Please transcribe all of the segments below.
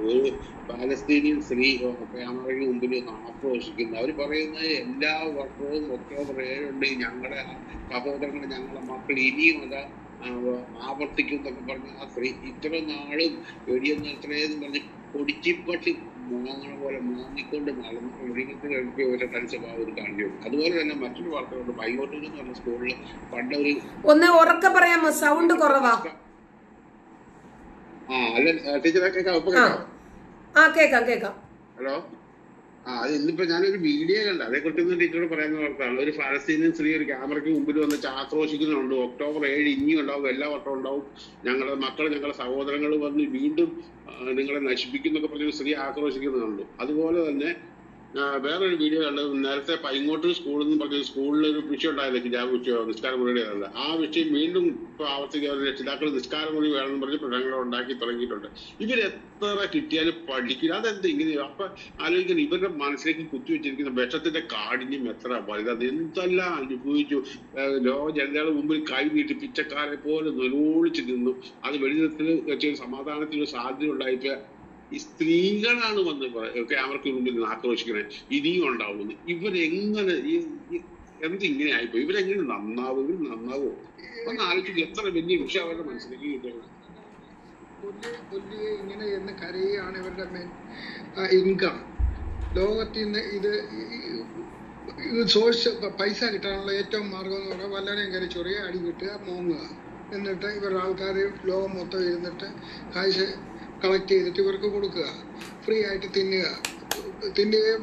ഒരു പാലസ്തീനിയൻ സ്ത്രീ ക്യാമറയ്ക്ക് മുമ്പിൽ ആക്രോശിക്കുന്നു. അവർ പറയുന്നത് എല്ലാ വർഷവും ഒക്ടോബർ ഏഴുണ്ട് ഞങ്ങളുടെ സഹോദരങ്ങൾ ഞങ്ങളുടെ മക്കൾ ഇനിയും അത് ആവർത്തിക്കും എന്നൊക്കെ പറഞ്ഞ് ആ സ്ത്രീ ഇത്ര നാളും വെടിയൊന്നും എത്രയെന്ന് പറഞ്ഞ് പൊടിച്ചിപ്പട്ടി മാങ്ങണ പോലെ മാങ്ങിക്കൊണ്ട് നടന്ന് വെടിവെച്ച് കഴിക്കുക ഒരു തനിസ്വഭാവം കാണിക്കുന്നു അതുപോലെ തന്നെ മറ്റൊരു വാർത്തകളുണ്ട് പൈകോട്ടൂർ എന്ന് പറഞ്ഞ സ്കൂളിൽ പണ്ടൊരു ഒന്ന് ഉറക്കെ പറയാമോ? സൗണ്ട് കുറവാ. ആ കേക്കാം കേക്കാം ഹലോ? ആ അത് ഇന്നിപ്പോ ഞാനൊരു വീഡിയോ കണ്ട അതേ ഇന്ന് ടീച്ചറോട് പറയാൻ വാർത്തയാണ് ഒരു ഫലസ്തീനിയൻ സ്ത്രീ ഒരു ക്യാമറയ്ക്ക് മുമ്പിൽ വന്ന് ആക്രോശിക്കുന്നുണ്ട് ഒക്ടോബർ ഏഴ് ഇനിയും ഉണ്ടാവും എല്ലാ വട്ടം ഉണ്ടാവും. ഞങ്ങളുടെ മക്കൾ ഞങ്ങളുടെ സഹോദരങ്ങൾ വന്ന് വീണ്ടും നിങ്ങളെ നശിപ്പിക്കുന്നൊക്കെ പറഞ്ഞൊരു സ്ത്രീ ആക്രോശിക്കുന്നുണ്ട്. അതുപോലെ തന്നെ വേറൊരു വീഡിയോ കണ്ടത് നേരത്തെ പൈങ്ങോട്ട് സ്കൂളിൽ നിന്ന് പറഞ്ഞ സ്കൂളിൽ ഒരു വിഷയം ഞാൻ ഹിജാബ് വിഷയം നിസ്കാരമുറിയുടെ ആ വിഷയം വീണ്ടും ഇപ്പൊ ആവർത്തിക്കുക രക്ഷിതാക്കൾ നിസ്കാരമുറി വേണമെന്ന് പറഞ്ഞ് പ്രശ്നങ്ങൾ ഉണ്ടാക്കി തുടങ്ങിയിട്ടുണ്ട്. ഇവരെത്ര കിട്ടിയാലും പഠിക്കില്ല. അതെന്ത് ഇങ്ങനെ അപ്പൊ ആലോചിക്കുന്നത് ഇവരുടെ മനസ്സിലേക്ക് കുത്തിവെച്ചിരിക്കുന്ന വിഷത്തിന്റെ കാഠിന്യം എത്ര വലുത്. എന്തെല്ലാം അനുഭവിച്ചു. ലോക ജനതയുടെ മുമ്പിൽ കൈ നീട്ടി പിച്ചക്കാരെ പോലെ നിലവിളിച്ച് നിന്നു. അത് വെച്ച് സമാധാനത്തിന് സാധ്യത ഉണ്ടായിട്ട് ഈ സ്ത്രീകളാണ് വന്ന് ക്യാമറയ്ക്ക് മുമ്പിൽ നിന്ന് ആക്രോശിക്കണേ. ഇനിയും ഉണ്ടാവുമെന്ന്. ഇവരെങ്ങനെ ഈ- എന്ത് ഇങ്ങനെ ആയിപ്പോ ഇവരെങ്ങനെ നന്നാവും? ഇവർ നന്നാവോ? ഒന്ന് ആലോചിക്കുക എത്ര വലിയ വിഷയം അവരുടെ മനസ്സിലേക്ക് കിട്ടുന്നത് ഇങ്ങനെ എന്ന് കരയുകയാണ് ഇവരുടെ മെയിൻ ഇൻകം ലോകത്തിൽ നിന്ന് ഇത് സോഴ്സ് പൈസ കിട്ടാനുള്ള ഏറ്റവും മാർഗം എന്ന് പറഞ്ഞാൽ വല്ലവരെയും കയറി ചൊറിയ അടി കിട്ടുക മോങ്ങുക. എന്നിട്ട് ഇവരുടെ ആൾക്കാർ ലോകം മൊത്തം ഇരുന്നിട്ട് കാശ് കളക്ട് ചെയ്തിട്ട് ഇവർക്ക് കൊടുക്കുക. ഫ്രീ ആയിട്ട് തിന്നുക. തിന്നുകയും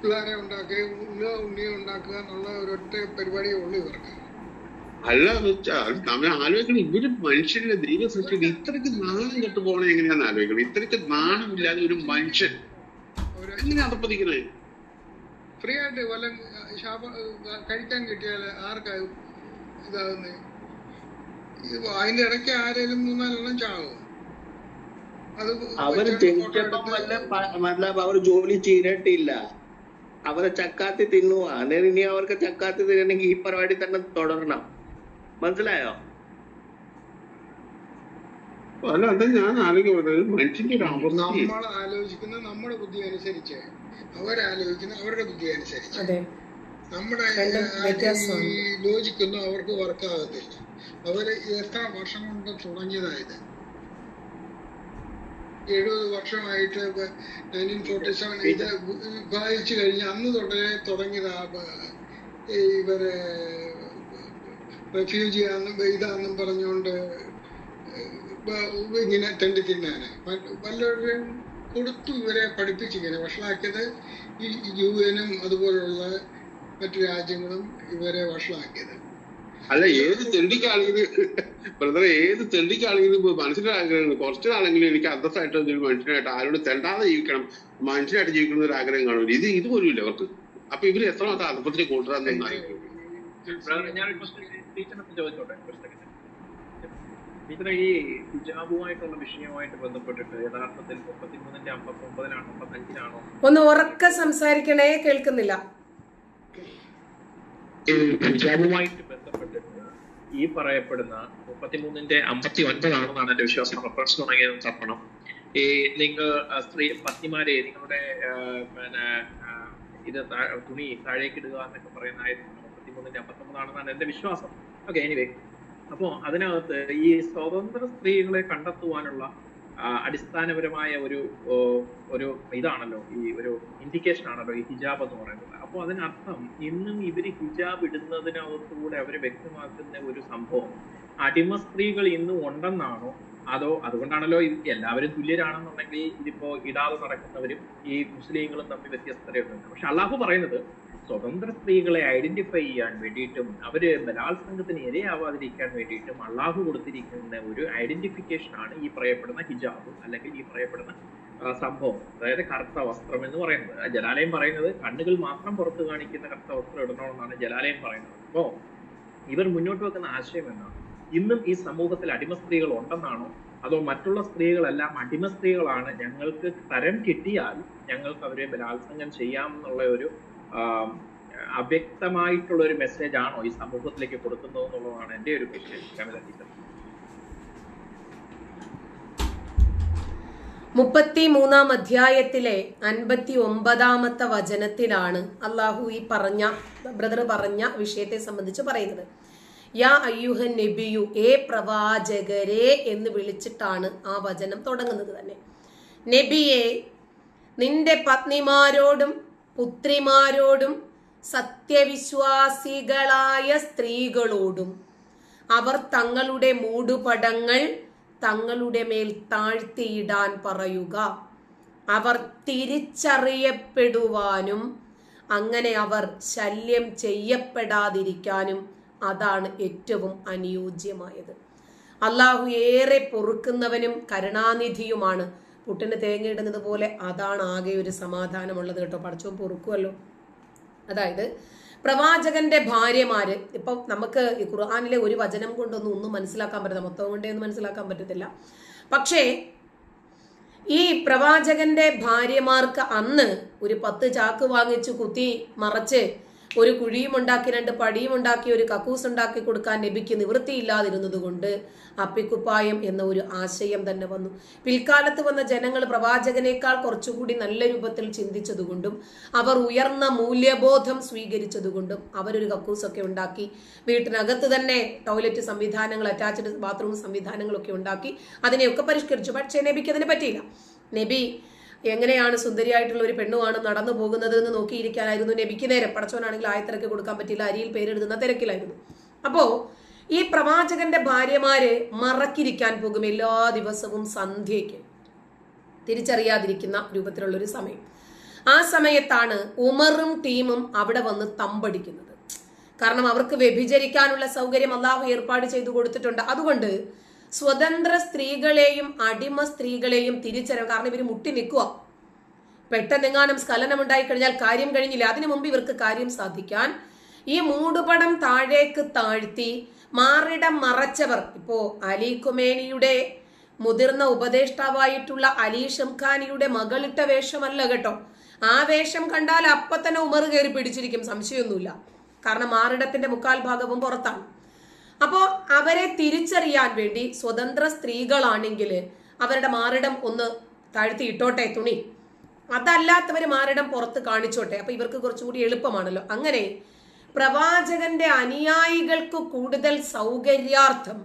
പിള്ളേരെ ഉണ്ടാക്കുകയും ഉണ്ണുക ഉണ്ണിയെ ഉണ്ടാക്കുക എന്നുള്ള ഒരൊറ്റ പരിപാടിയേ ഉള്ളൂ ഇവർക്ക്. അല്ല വെച്ചാൽ നമ്മൾ ആലോചിക്കണം. ഇവർ മനുഷ്യരുടെ ദൈവം സൃഷ്ടി ഇത്രയ്ക്ക് നാണം കെട്ട് പോകണേ എങ്ങനെയാന്ന് ആലോചിക്കണം. ഇത്രയ്ക്ക് നാണമില്ലാതെ ഒരു മനുഷ്യൻ. എങ്ങനെയാ അതപ്പതിക്കണേ ഫ്രീ ആയിട്ട് വല്ല ശാപ കഴിക്കാൻ കിട്ടിയാൽ ആർക്കാ ഇതാകുന്നേ ഇത് അതിന്റെ ഇടയ്ക്ക് ആരേലും മൂന്നാലെണ്ണം ചാവും. അവർ ജനിച്ചപ്പം വല്ല മതലബ് അവർ ജോലി ചെയ്തിട്ടില്ല. അവരെ ചക്കാത്തി തിന്നുക അന്നേരം ഇനി അവർക്ക് ചക്കാത്തി തിന്നണമെങ്കിൽ ഈ പരിപാടി തന്നെ തുടരണം. മനസ്സിലായോ? അല്ല അത് ഞാൻ ആലോചിക്കുന്നത് മനുഷ്യന്റെ ഒരു അവസ്ഥ. നമ്മൾ ആലോചിക്കുന്ന നമ്മുടെ ബുദ്ധി അനുസരിച്ച് അവരാലോചിക്കുന്ന അവരുടെ ബുദ്ധി അനുസരിച്ച്. അതെ. നമ്മുടെ ലോജിക്കൊന്നും അവർക്ക് വർക്കാകത്തില്ല അവർ എത്ര വർഷം കൊണ്ട് തുടങ്ങിയതായത്? എഴുപത് വർഷമായിട്ട് നയന്റീൻ ഫോർട്ടി സെവൻ ഇത് വായിച്ചു കഴിഞ്ഞ് അന്ന് തൊട്ടേ തുടങ്ങിയതാ ബ- ഈ ഇവരെ റെഫ്യൂജിയാന്നും ഇതാന്നും പറഞ്ഞുകൊണ്ട് ഇങ്ങനെ തെണ്ടി തിന്നാന്. വല്ല- വല്ലവരും കൊടുത്തു ഇവരെ പഠിപ്പിച്ചിങ്ങനെ. വഷളാക്കിയത് ഈ യു എനും അതുപോലുള്ള മറ്റു രാജ്യങ്ങളും ഇവരെ വഷളാക്കിയത്. അല്ല ഏത് തെണ്ടിക്കാണെങ്കിലും ബ്രദറെ ഏത് തെണ്ടിക്കാണെങ്കിലും ഇപ്പൊ മനസ്സിലാക്കാൻ ആഗ്രഹമാണ് കുറച്ച് നാളെങ്കിലും എനിക്ക് അന്തസ്സായിട്ട് മനുഷ്യനായിട്ട് ആരോട് തെണ്ടാതെ ജീവിക്കണം മനുഷ്യനായിട്ട് ജീവിക്കുന്ന ഒരു ആഗ്രഹം കാണും. ഇത് ഇതുപോലും ഇല്ല അവർക്ക്. അപ്പൊ ഇവർ എത്രമാത്രം ചോദിച്ചോട്ടെ? ഒരു second. ടീച്ചറെ ഈ ഹിജാബുമായിട്ടുള്ള വിഷയവുമായിട്ട് ബന്ധപ്പെട്ടിട്ട് യഥാർത്ഥത്തിൽ മുപ്പത്തിമൂന്നിന്റെ അമ്പത്തി ഒമ്പതിനാണോ അമ്പത്തഞ്ചിനാണോ ഒന്ന് ഉറക്ക സംസാരിക്കണേ കേൾക്കുന്നില്ല. ഈ ഹിജാബുമായിട്ട് ഈ പറയപ്പെടുന്ന മുപ്പത്തിമൂന്നിന്റെ അമ്പത്തി ഒൻപതാണെന്നാണ് എന്റെ വിശ്വാസം റഫറൻസ് തുടങ്ങിയത് തപ്പണം. ഈ നിങ്ങൾ സ്ത്രീ പത്നിമാരെ നിങ്ങളുടെ പിന്നെ ഇത് തുണി താഴേക്ക് ഇടുക എന്നൊക്കെ പറയുന്ന മുപ്പത്തിമൂന്നിന്റെ അമ്പത്തൊമ്പതാണെന്നാണ് എന്റെ വിശ്വാസം. ഓക്കെ എനിവേ അപ്പോ അതിനകത്ത് ഈ സ്വതന്ത്ര സ്ത്രീകളെ കണ്ടെത്തുവാനുള്ള അടിസ്ഥാനപരമായ ഒരു ഒരു ഇതാണല്ലോ ഈ ഒരു ഇൻഡിക്കേഷൻ ആണല്ലോ ഈ ഹിജാബ് എന്ന് പറയുന്നത്. അപ്പോൾ അതിനർത്ഥം ഇന്നും ഇവർ ഹിജാബ് ഇടുന്നതിനകത്തുകൂടെ അവർ വ്യക്തമാക്കുന്ന ഒരു സംഭവം അടിമ സ്ത്രീകൾ ഇന്നും ഉണ്ടെന്നാണോ? അതോ അതുകൊണ്ടാണല്ലോ എല്ലാവരും തുല്യരാണെന്നുണ്ടെങ്കിൽ ഇതിപ്പോ ഇടാതെ നടക്കുന്നവരും ഈ മുസ്ലിങ്ങളും തമ്മിൽ വ്യത്യസ്തതയുണ്ട്. പക്ഷെ അള്ളാഹു പറയുന്നത് സ്വതന്ത്ര സ്ത്രീകളെ ഐഡന്റിഫൈ ചെയ്യാൻ വേണ്ടിയിട്ടും അവർ ബലാത്സംഗത്തിന് ഇരയാവാതിരിക്കാൻ വേണ്ടിയിട്ടും അള്ളാഹു കൊടുത്തിരിക്കുന്ന ഒരു ഐഡന്റിഫിക്കേഷൻ ആണ് ഈ പറയപ്പെടുന്ന ഹിജാബ് അല്ലെങ്കിൽ ഈ പറയപ്പെടുന്ന സംഭവം. അതായത് കറുത്ത വസ്ത്രം എന്ന് പറയുന്നത്. ജലാലയം പറയുന്നത് കണ്ണുകൾ മാത്രം പുറത്ത് കാണിക്കുന്ന കറുത്ത വസ്ത്രം ഇടണമെന്നാണ് ജലാലയം പറയുന്നത്. അപ്പോ ഇവർ മുന്നോട്ട് വെക്കുന്ന ആശയം എന്നാണ് ഇന്നും ഈ സമൂഹത്തിൽ അടിമ സ്ത്രീകൾ ഉണ്ടെന്നാണോ? അതോ മറ്റുള്ള സ്ത്രീകളെല്ലാം അടിമ സ്ത്രീകളാണ് ഞങ്ങൾക്ക് തരം കിട്ടിയാൽ ഞങ്ങൾക്ക് അവരെ ബലാത്സംഗം ചെയ്യാം എന്നുള്ള ഒരു അവ്യക്തമായിട്ടുള്ള ഒരു മെസ്സേജ് ആണോ ഈ സമൂഹത്തിലേക്ക് കൊടുക്കുന്നത് എന്നുള്ളതാണ് എന്റെ ഒരു ക്വസ്റ്റ്യൻ മുപ്പത്തി മൂന്നാം അധ്യായത്തിലെ അൻപത്തി ഒമ്പതാമത്തെ വചനത്തിലാണ് അള്ളാഹു ഈ പറഞ്ഞ ബ്രദർ പറഞ്ഞ വിഷയത്തെ സംബന്ധിച്ച് പറയുന്നത്. യാ അയ്യുഹൻ നബിയു ഏ പ്രവാചകരെ എന്ന് വിളിച്ചിട്ടാണ് ആ വചനം തുടങ്ങുന്നത് തന്നെ. നബിയെ നിന്റെ പത്നിമാരോടും പുത്രിമാരോടും സത്യവിശ്വാസികളായ സ്ത്രീകളോടും. അവർ തങ്ങളുടെ മൂടുപടങ്ങൾ തങ്ങളുടെ മേൽ താഴ്ത്തിയിടാൻ പറയുക. അവർ തിരിച്ചറിയപ്പെടുവാനും അങ്ങനെ അവർ ശല്യം ചെയ്യപ്പെടാതിരിക്കാനും അതാണ് ഏറ്റവും അനുയോജ്യമായത്. അള്ളാഹു ഏറെ പൊറുക്കുന്നവനും കരുണാനിധിയുമാണ്. പുട്ടിന് തേങ്ങയിടുന്നത് പോലെ അതാണ് ആകെ ഒരു സമാധാനമുള്ളത് കേട്ടോ. പഠിച്ചോ പൊറുക്കുമല്ലോ അതായത് പ്രവാചകന്റെ ഭാര്യമാര് ഇപ്പം നമുക്ക് ഈ ഖുർആാനിലെ ഒരു വചനം കൊണ്ടൊന്നും ഒന്നും മനസ്സിലാക്കാൻ പറ്റില്ല മൊത്തം കൊണ്ടേ ഒന്നും മനസ്സിലാക്കാൻ പറ്റത്തില്ല. പക്ഷേ ഈ പ്രവാചകന്റെ ഭാര്യമാർക്ക് അന്ന് ഒരു പത്ത് ചാക്ക് വാങ്ങിച്ചു കുത്തി മറച്ച് ഒരു കുഴിയും ഉണ്ടാക്കി രണ്ട് പടിയും ഉണ്ടാക്കി ഒരു കക്കൂസ് ഉണ്ടാക്കി കൊടുക്കാൻ നബിക്ക് നിവൃത്തിയില്ലാതിരുന്നത് കൊണ്ട് അപ്പിക്കുപ്പായം എന്ന ഒരു ആശയം തന്നെ വന്നു. പിൽക്കാലത്ത് വന്ന ജനങ്ങൾ പ്രവാചകനേക്കാൾ കുറച്ചുകൂടി നല്ല രൂപത്തിൽ ചിന്തിച്ചതുകൊണ്ടും അവർ ഉയർന്ന മൂല്യബോധം സ്വീകരിച്ചതുകൊണ്ടും അവരൊരു കക്കൂസൊക്കെ ഉണ്ടാക്കി. വീട്ടിനകത്ത് തന്നെ ടോയ്ലറ്റ് സംവിധാനങ്ങൾ അറ്റാച്ച്ഡ് ബാത്റൂം സംവിധാനങ്ങളൊക്കെ ഉണ്ടാക്കി അതിനെയൊക്കെ പരിഷ്കരിച്ചു. പക്ഷേ നബിക്ക് അതിന് പറ്റിയില്ല. നബി എങ്ങനെയാണ് സുന്ദരിയായിട്ടുള്ള ഒരു പെണ്ണുമാണ് നടന്നു പോകുന്നത് എന്ന് നോക്കിയിരിക്കാനായിരുന്നു. നബിക്ക് നേരെ പടച്ചവനാണെങ്കിൽ ആയത്തിരക്ക് കൊടുക്കാൻ പറ്റില്ല. അരിയിൽ പേരെഴുതുന്ന തിരക്കിലായിരുന്നു. അപ്പോ ഈ പ്രവാചകന്റെ ഭാര്യമാരെ മറക്കിരിക്കാൻ പോകും എല്ലാ ദിവസവും സന്ധ്യയ്ക്ക്. തിരിച്ചറിയാതിരിക്കുന്ന രൂപത്തിലുള്ള ഒരു സമയം. ആ സമയത്താണ് ഉമറും ടീമും അവിടെ വന്ന് തമ്പടിക്കുന്നത്. കാരണം അവർക്ക് വ്യഭിചരിക്കാനുള്ള സൗകര്യം അള്ളാഹു ഏർപ്പാട് ചെയ്തു കൊടുത്തിട്ടുണ്ട്. അതുകൊണ്ട് സ്വതന്ത്ര സ്ത്രീകളെയും അടിമ സ്ത്രീകളെയും തിരിച്ചറിയാം കാരണം ഇവർ മുട്ടി നിൽക്കുക. പെട്ടെന്നെങ്ങാനും സ്കലനം ഉണ്ടായി കഴിഞ്ഞാൽ കാര്യം കഴിഞ്ഞില്ല. അതിനു മുമ്പ് ഇവർക്ക് കാര്യം സാധിക്കാൻ ഈ മൂടുപടം താഴേക്ക് താഴ്ത്തി മാറിടം മറച്ചവർ. ഇപ്പോ അലി കുമേനിയുടെ മുതിർന്ന ഉപദേഷ്ടാവായിട്ടുള്ള അലി ഷംഖാനിയുടെ മകളിട്ട വേഷമല്ല കേട്ടോ. ആ വേഷം കണ്ടാൽ അപ്പൊ തന്നെ ഉമർ കയറി പിടിച്ചിരിക്കും. സംശയമൊന്നുമില്ല. കാരണം മാറിടത്തിന്റെ മുക്കാൽ ഭാഗവും പുറത്താണ്. അപ്പോ അവരെ തിരിച്ചറിയാൻ വേണ്ടി സ്വതന്ത്ര സ്ത്രീകളാണെങ്കിൽ അവരുടെ മാറിടം ഒന്ന് താഴ്ത്തി ഇട്ടോട്ടെ തുണി. അതല്ലാത്തവർ മാറിടം പുറത്ത് കാണിച്ചോട്ടെ. അപ്പൊ ഇവർക്ക് കുറച്ചുകൂടി എളുപ്പമാണല്ലോ. അങ്ങനെ പ്രവാചകന്റെ അനുയായികൾക്ക് കൂടുതൽ സൗകര്യാർത്ഥം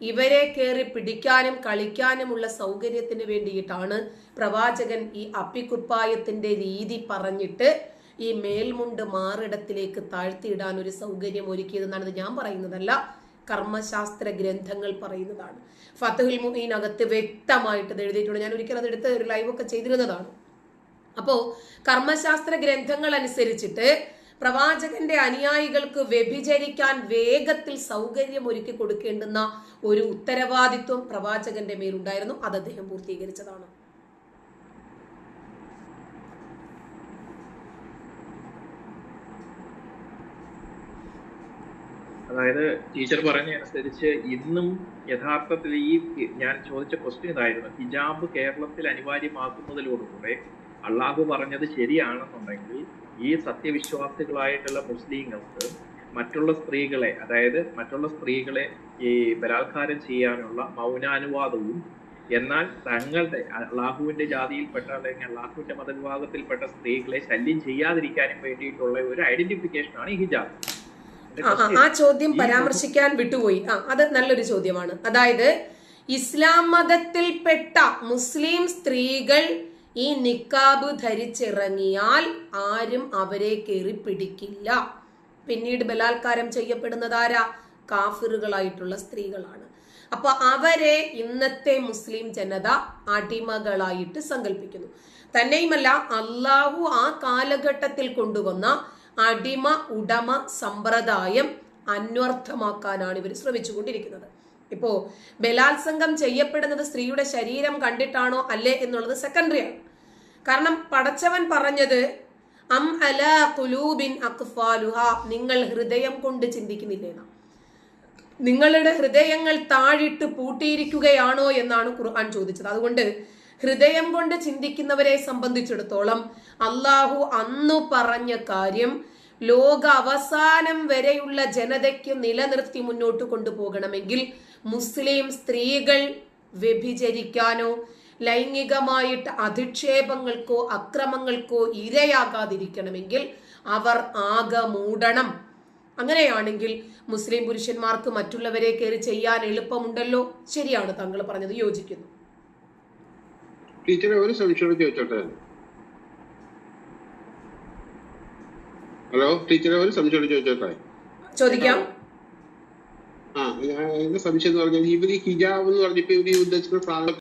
ഇവരെ കയറി പിടിക്കാനും കളിക്കാനുമുള്ള സൗകര്യത്തിന് വേണ്ടിയിട്ടാണ് പ്രവാചകൻ ഈ അപ്പിക്കുപ്പായത്തിന്റെ രീതി പറഞ്ഞിട്ട് ഈ മേൽമുണ്ട് മാറിടത്തിലേക്ക് താഴ്ത്തിയിടാൻ ഒരു സൗകര്യം ഒരുക്കിയതെന്നാണ് ഞാൻ പറയുന്നതല്ല. കർമ്മശാസ്ത്ര ഗ്രന്ഥങ്ങൾ പറയുന്നതാണ്. ഫത്തുഹിൽ മുഹീനകത്ത് വ്യക്തമായിട്ട് എഴുതിയിട്ടുണ്ട്. ഞാൻ ഒരിക്കലും അത് എടുത്ത് ഒരു ലൈവൊക്കെ ചെയ്തിരുന്നതാണ്. അപ്പോൾ കർമ്മശാസ്ത്ര ഗ്രന്ഥങ്ങൾ അനുസരിച്ചിട്ട് പ്രവാചകന്റെ അനുയായികൾക്ക് വ്യഭിചരിക്കാൻ വേഗത്തിൽ സൗകര്യം ഒരുക്കി കൊടുക്കേണ്ടുന്ന ഒരു ഉത്തരവാദിത്വം പ്രവാചകന്റെ മേലുണ്ടായിരുന്നു. അത് അദ്ദേഹം പൂർത്തീകരിച്ചതാണ്. അതായത് ടീച്ചർ പറഞ്ഞ അനുസരിച്ച് ഇന്നും യഥാർത്ഥത്തിൽ ഈ ഞാൻ ചോദിച്ച ക്വസ്റ്റ്യൻ ഇതായിരുന്നു. ഹിജാബ് കേരളത്തിൽ അനിവാര്യമാക്കുന്നതിലൂടെ അള്ളാഹു പറഞ്ഞത് ശരിയാണെന്നുണ്ടെങ്കിൽ ഈ സത്യവിശ്വാസികളായിട്ടുള്ള മുസ്ലിങ്ങൾക്ക് മറ്റുള്ള സ്ത്രീകളെ അതായത് മറ്റുള്ള സ്ത്രീകളെ ഈ ബലാത്കാരം ചെയ്യാനുള്ള മൗനാനുവാദവും എന്നാൽ തങ്ങളുടെ അള്ളാഹുവിന്റെ ജാതിയിൽപ്പെട്ട അല്ലെങ്കിൽ അള്ളാഹുവിന്റെ മതവിഭാഗത്തിൽപ്പെട്ട സ്ത്രീകളെ ശല്യം ചെയ്യാതിരിക്കാനും വേണ്ടിയിട്ടുള്ള ഒരു ഐഡന്റിഫിക്കേഷൻ ആണ് ഈ ഹിജാബ്. ആ, ആ, ചോദ്യം പരാമർശിക്കാൻ വിട്ടുപോയി. ആ അത് നല്ലൊരു ചോദ്യമാണ്. അതായത് ഇസ്ലാം മതത്തിൽപ്പെട്ട മുസ്ലിം സ്ത്രീകൾ ഈ നിക്കാബ് ധരിച്ചിറങ്ങിയാൽ ആരും അവരെ കയറി പിടിക്കില്ല. പിന്നീട് ബലാത്കാരം ചെയ്യപ്പെടുന്നത് ആരാ? കാഫിറുകളായിട്ടുള്ള സ്ത്രീകളാണ്. അപ്പൊ അവരെ ഇന്നത്തെ മുസ്ലിം ജനത അടിമകളായിട്ട് സങ്കല്പിക്കുന്നു തന്നെയുമല്ല അള്ളാഹു ആ കാലഘട്ടത്തിൽ കൊണ്ടുവന്ന അടിമ ഉടമ സമ്പ്രദായം അന്വർത്ഥമാക്കാനാണ് ഇവർ ശ്രമിച്ചുകൊണ്ടിരിക്കുന്നത്. ഇപ്പോ ബലാത്സംഗം ചെയ്യപ്പെടുന്നത് സ്ത്രീയുടെ ശരീരം കണ്ടിട്ടാണോ അല്ലേ എന്നുള്ളത് സെക്കൻഡറി ആണ്. കാരണം പടച്ചവൻ പറഞ്ഞത് അം അല കുലൂബിൻ അക്ഫാലുഹ നിങ്ങൾ ഹൃദയം കൊണ്ട് ചിന്തിക്കുന്നില്ലേ നിങ്ങളുടെ ഹൃദയങ്ങൾ താഴിട്ട് പൂട്ടിയിരിക്കുകയാണോ എന്നാണ് ഖുർആൻ ചോദിച്ചത്. അതുകൊണ്ട് ഹൃദയം കൊണ്ട് ചിന്തിക്കുന്നവരെ സംബന്ധിച്ചിടത്തോളം അള്ളാഹു അന്നു പറഞ്ഞ കാര്യം ലോക അവസാനം വരെയുള്ള ജനതയ്ക്ക് നിലനിർത്തി മുന്നോട്ട് കൊണ്ടുപോകണമെങ്കിൽ മുസ്ലിം സ്ത്രീകൾ വ്യഭിചരിക്കാനോ ലൈംഗികമായിട്ട് അധിക്ഷേപങ്ങൾക്കോ അക്രമങ്ങൾക്കോ ഇരയാകാതിരിക്കണമെങ്കിൽ അവർ ആകെ മൂടണം. അങ്ങനെയാണെങ്കിൽ മുസ്ലിം പുരുഷന്മാർക്ക് മറ്റുള്ളവരെ കയറി ചെയ്യാൻ എളുപ്പമുണ്ടല്ലോ? ശരിയാണ് താങ്കൾ പറഞ്ഞത്. യോജിക്കുന്നു. ടീച്ചറെ ഒരു സംശയം ചോദിച്ചോട്ടെ? ഹലോ ടീച്ചറെ ഒരു സംശയം ചോദിച്ചോട്ടെ? ചോദിക്കാം. ആ എന്റെ സംശയം എന്ന് പറഞ്ഞാൽ ഇവർ ഹിജാബ് എന്ന് പറഞ്ഞപ്പോ ഇവർ ഉദ്ദേശിക്കുന്ന സാധനം